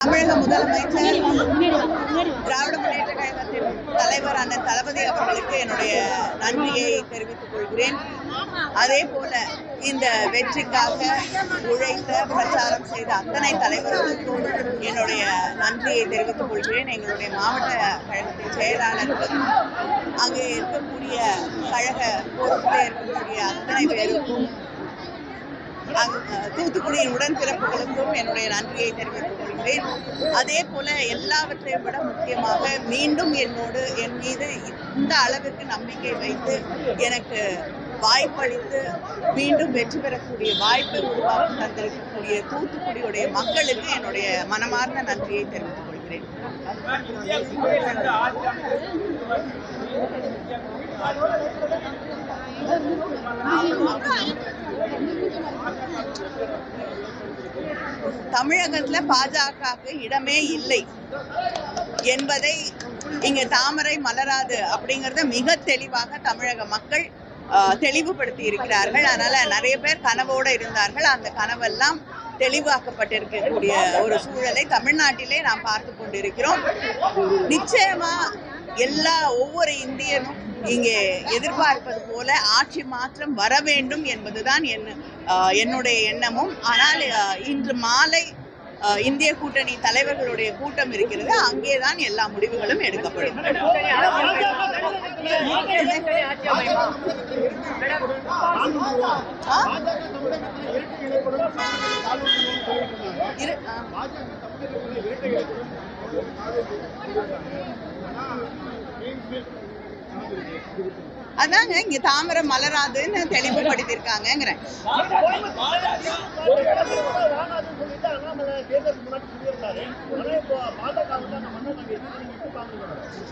தமிழக முதலமைச்சர் திராவிட முன்னேற்ற கழகத்தின் தலைவர் அண்ணன் தளபதி அவர்களுக்கு என்னுடைய நன்றியை தெரிவித்துக் கொள்கிறேன். அதே போல இந்த வெற்றிக்காக உழைத்த பிரச்சாரம் செய்த அத்தனை தலைவர்களுக்கும் என்னுடைய நன்றியை தெரிவித்துக் கொள்கிறேன். எங்களுடைய மாவட்ட கழகத்தின் செயலாளர்கள் அங்கே இருக்கக்கூடிய கழக பொறுப்பில் இருக்கக்கூடிய அத்தனை பேருக்கும் தூத்துக்குடியின் உடன்பிறப்புகளுக்கும் என்னுடைய நன்றியை தெரிவித்துக் கொள்கிறேன். அதே போல எல்லாவற்றையும் விட முக்கியமாக மீண்டும் என்னோடு என் மீது இந்த அளவிற்கு நம்பிக்கை வைத்து எனக்கு வாய்ப்பளித்து மீண்டும் வெற்றி பெறக்கூடிய வாய்ப்பை உருவாக்கி தந்திருக்கக்கூடிய தூத்துக்குடியுடைய மக்களுக்கு என்னுடைய மனமார்ந்த நன்றியை தெரிவித்துக் கொள்கிறேன். தமிழகத்துல பாஜகவுக்கு இடமே இல்லை என்பதை இங்க தாமரை மலராது அப்படிங்கறத மிக தெளிவாக தமிழக மக்கள் ஆஹ், தெளிவுபடுத்தி இருக்கிறார்கள். அதனால நிறைய பேர் கனவோட இருந்தார்கள். அந்த கனவெல்லாம் தெளிவாக்கப்பட்டிருக்கக்கூடிய ஒரு சூழலை தமிழ்நாட்டிலே நாம் பார்த்து கொண்டிருக்கிறோம். நிச்சயமா எல்லா ஒவ்வொரு இந்தியனும் இங்கே எதிர்பார்ப்பது போல ஆட்சி மாற்றம் வர வேண்டும் என்பதுதான் என் என்னுடைய எண்ணமும். ஆனால் இன்று மாலை இந்திய கூட்டணி தலைவர்களுடைய கூட்டம் இருக்கிறது. அங்கேதான் எல்லா முடிவுகளும் எடுக்கப்படும். இரு- அதாங்க இங்க தாமரை மலராதுன்னு தெளிவுபடுத்தியிருக்காங்கங்கிறேன்.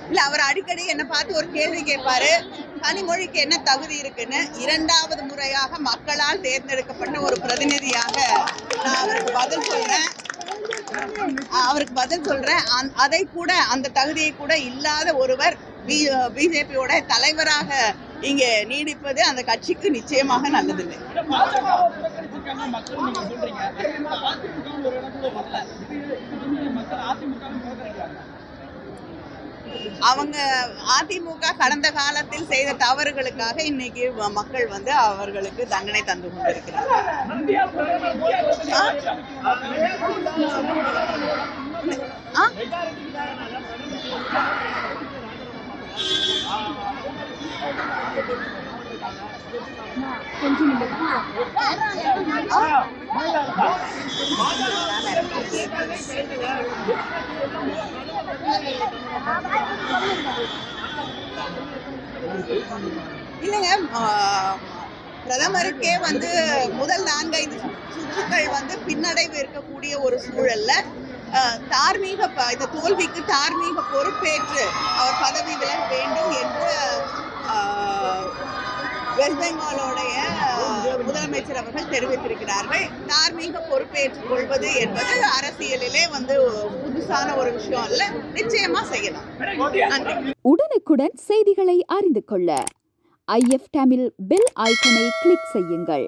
இல்ல அவர் அடிக்கடி என்ன பார்த்து ஒரு கேள்வி கேட்பாரு. கனிமொழிக்கு என்ன தகுதி இருக்குன்னு இரண்டாவது முறையாக மக்களால் தேர்ந்தெடுக்கப்பட்ட ஒரு பிரதிநிதியாக நான் அவருக்கு பதில் சொல்லி அவருக்கு பதில் சொல்றேன். அந் அதை கூட அந்த தகுதியை கூட இல்லாத ஒருவர் பிஜேபியோட தலைவராக இங்க நீடிப்பது அந்த கட்சிக்கு நிச்சயமாக நல்லதில்லை. அவங்க அதிமுக கடந்த காலத்தில் செய்த தவறுகளுக்காக இன்னைக்கு மக்கள் வந்து அவர்களுக்கு தண்டனை தந்து கொண்டிருக்கிறார் ஆ? இல்லைங்க பிரதமருக்கே வந்து முதல் நான்கைந்து சுற்றுக்கள் வந்து பின்னடைவு இருக்கக்கூடிய ஒரு சூழல்ல தார்மீக ப- இந்த தோல்விக்கு தார்மீக பொறுப்பேற்று அவர் பதவி விலக வேண்டும் என்று வெஸ்ட் பெங்காலோடைய முதலமைச்சர் அவர்கள் தெரிவித்திருக்கிறார்கள். தார்மீக பொறுப்பேற்றுக் கொள்வது என்பது அரசியலிலே வந்து புதுசான ஒரு விஷயம் அல்ல. நிச்சயமா செய்யலாம். உடனுக்குடன் செய்திகளை அறிந்து கொள்ள ஐஎஃப் தமிழ் பெல் ஐக்கனை கிளிக் செய்யுங்கள்.